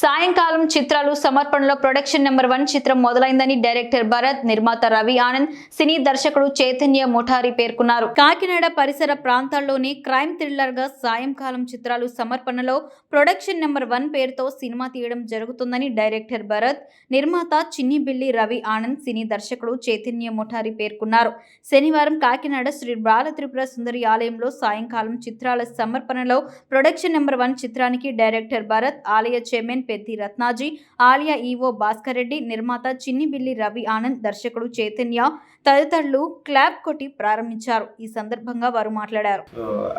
సాయంకాలం చిత్రాలు సమర్పణలో ప్రొడక్షన్ నెంబర్ వన్ చిత్రం మొదలైందని డైరెక్టర్ భరత్ నిర్మాత రవి ఆనంద్ సినీ దర్శకుడు చైతన్య ముఠారి పేర్కొన్నారు. కాకినాడ పరిసర ప్రాంతాల్లోని క్రైమ్ థ్రిల్లర్గా సాయంకాలం చిత్రాలు సమర్పణలో ప్రొడక్షన్ నెంబర్ వన్ పేరుతో సినిమా తీయడం జరుగుతుందని డైరెక్టర్ భరత్ నిర్మాత చిన్ని బిల్లి రవి ఆనంద్ సినీ దర్శకుడు చైతన్య ముఠారి పేర్కొన్నారు. శనివారం కాకినాడ శ్రీ బాలత్రిపుర సుందరి ఆలయంలో సాయంకాలం చిత్రాల సమర్పణలో ప్రొడక్షన్ నెంబర్ వన్ చిత్రానికి డైరెక్టర్ భరత్ ఆలయ చైర్మన్ పెద్ది రత్నాజీ ఆలియా ఈవో భాస్కర్ రెడ్డి నిర్మాత చిన్నిబిల్లి రవి ఆనంద్ దర్శకుడు చైతన్య తదితరులు క్లాప్ కొట్టి ప్రారంభించారు. ఈ సందర్భంగా వారు మాట్లాడారు.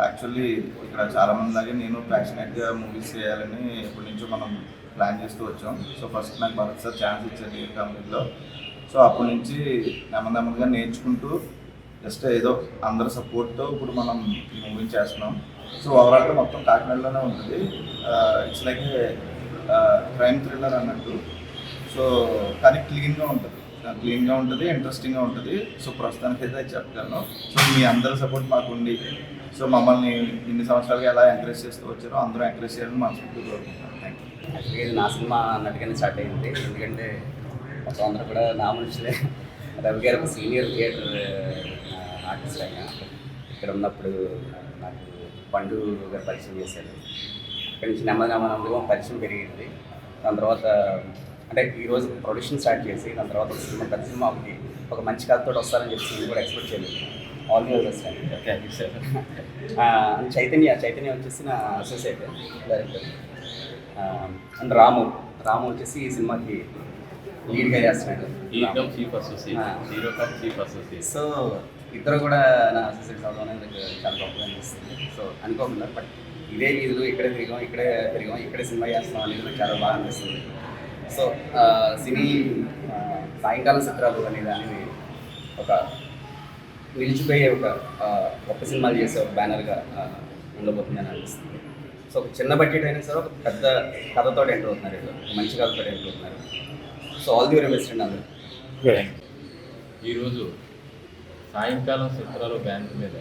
యాక్చువల్లీ ఇక్కడ చాలా మంది లాగే నేను ప్యాషనెట్గా మూవీస్ చేయాలని ఎప్పటి నుంచో మనం ప్లాన్ చేస్తూ వచ్చాం. సో ఫస్ట్ నాకు భరత్ సార్ ఛాన్స్ ఇచ్చారు ఈ కంపెనీలో సో అప్పటి నుంచి నెమ్మదిగా నేర్చుకుంటూ జస్ట్ ఏదో అందరి సపోర్ట్తో ఇప్పుడు మనం ఈ మూవీ చేస్తున్నాం. సో ఓవరాల్గా మొత్తం కాకినాడలోనే ఉంటుంది. ఇట్స్ లైక్ క్రైమ్ థ్రిల్లర్ అన్నట్టు. సో కానీ క్లీన్గా ఉంటుంది. క్లీన్గా ఉంటుంది ఇంట్రెస్టింగ్గా ఉంటుంది. సో ప్రస్తుతానికి అయితే చెప్పగలను. సో మీ అందరి సపోర్ట్ మాకు ఉండి సో మమ్మల్ని ఇన్ని సంవత్సరాలుగా ఎలా ఎంకరేజ్ చేస్తూ వచ్చారో అందరూ ఎంకరేజ్ చేయాలని మనస్ఫూర్తిగా కోరుకుంటున్నాను. థ్యాంక్ యూ యాక్చువల్గా ఇది నా సినిమా అన్నట్టుగానే స్టార్ట్ అయింది. ఎందుకంటే మొత్తం అందరూ కూడా నా మనుషులే రవి గారు ఒక సీనియర్ థియేటర్ ఆర్టిస్ట్ అయినా ఇక్కడ ఉన్నప్పుడు నాకు పండు గారు పరిచయం చేశారు. అక్కడి నుంచి నెమ్మది నెమ్మది నెమ్మదిగా పరిచయం పెరిగింది. దాని తర్వాత అంటే ఈరోజు ప్రొడక్షన్ స్టార్ట్ చేసి దాని తర్వాత ఒక సినిమా పెద్ద సినిమా ఒకటి ఒక మంచి కథతో వస్తారని చెప్పి నేను కూడా ఎక్స్పెక్ట్ చేయలేదు. ఆల్ ది బెస్ట్ అండి thank you sir Chaitanya Chaitanya వచ్చేసి నా associate director and Ramu Ramu వచ్చేసి ఈ సినిమాకి లీడ్గా చేస్తున్నాడు. Hero chief associate. Hero come chief associate so ఇద్దరు కూడా నా అసోసియేట్స్ అవడం అనేది చాలా గొప్పగా అనిపిస్తుంది. సో అనుకోకుండా బట్ ఇదే వీధులు ఇక్కడే తిరిగాం ఇక్కడే తిరిగాం ఇక్కడే సినిమా చేస్తున్నాం అనేది నాకు చాలా బాగా అనిపిస్తుంది. సో సినీ సాయంకాలం చిత్రాలు అనేది అనేది ఒక నిలిచిపోయే ఒక గొప్ప సినిమాలు చేసే ఒక బ్యానర్గా ఉండబోతుందని అనిపిస్తుంది. సో ఒక చిన్న బడ్జెట్ అయినా సరే ఒక పెద్ద కథతో ఎంటర్ అవుతున్నారు మంచి కథతో ఎంటర్ అవుతున్నారు. So all the very best అండి అందరూ. ఈరోజు సాయంకాలం చిత్రాలు బ్యాంక్ మీద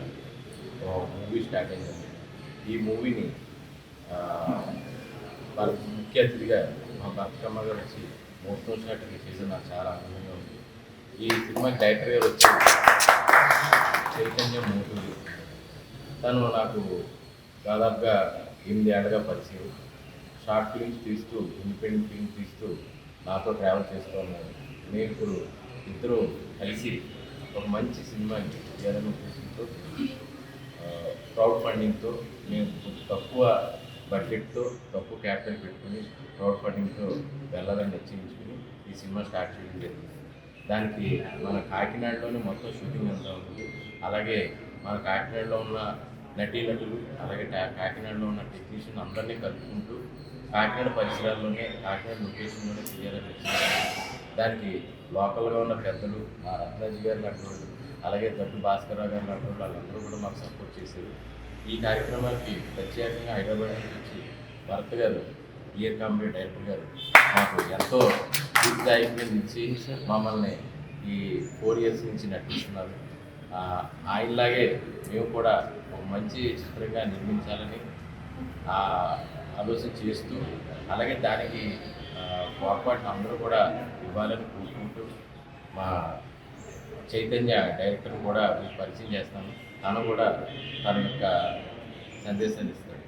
ఒక మూవీ స్టార్ట్ అయింది. ఈ మూవీని ముఖ్య అతిథిగా మా బతుకమ్మ గారు వచ్చి మొత్తం షాట్కి చేసి నాకు చాలా ఆనందంగా ఉంది. ఈ సినిమా డైరెక్టర్ గారు వచ్చి చైతన్య మూటూరి తను నాకు దాదాపుగా ఎనిమిది ఏళ్ళగా పరిచయం. షార్ట్ ఫిల్మ్స్ తీస్తూ ఇండిపెండెంట్ ఫిల్మ్స్ తీస్తూ నాతో ట్రావెల్ చేస్తూ ఉన్నారు మీరు ఇప్పుడు ఇద్దరు కలిసి ఒక మంచి సినిమా చేయాలని ఉద్దేశంతో క్రౌడ్ ఫండింగ్తో మేము కొంచెం తక్కువ బడ్జెట్తో తక్కువ క్యాపిటల్ పెట్టుకుని క్రౌడ్ ఫండింగ్తో వెళ్ళాలని నిశ్చయించుకుని ఈ సినిమా స్టార్ట్ చేయడం జరిగింది. దానికి మన కాకినాడలోనే మొత్తం షూటింగ్ అంతా ఉంటుంది. అలాగే మన కాకినాడలో ఉన్న నటీనటులు అలాగే టా- కాకినాడలో ఉన్న టెక్నీషియన్ అందరినీ కలుపుకుంటూ కాకినాడ పరిసరాల్లోనే కాకినాడ లొకేషన్లోనే చేయాలని దానికి లోకల్గా ఉన్న పెద్దలు మా రత్నాజీ గారు లాంటి వాళ్ళు అలాగే దట్టు భాస్కరరావు గారు లాంటి వాళ్ళు వాళ్ళందరూ కూడా మాకు సపోర్ట్ చేశారు. ఈ కార్యక్రమానికి ప్రత్యేకంగా హైదరాబాద్ నుంచి వచ్చి భరత్ గారు ఇయర్ కాంబీ డైరెక్టర్ గారు మాకు ఎంతో ఉత్సాహంగా నుంచి మమ్మల్ని ఈ ఫోర్ ఇయర్స్ నుంచి నటిస్తున్నారు ఆయనలాగే మేము కూడా ఒక మంచి చిత్రంగా నిర్మించాలని ఆలోచన చేస్తూ అలాగే దానికి పొరపాటున అందరూ కూడా ఇవ్వాలని కోరుకుంటూ మా చైతన్య డైరెక్టర్ కూడా మీకు పరిచయం చేస్తాను. తను కూడా తన యొక్క సందేశాన్ని ఇస్తాడు.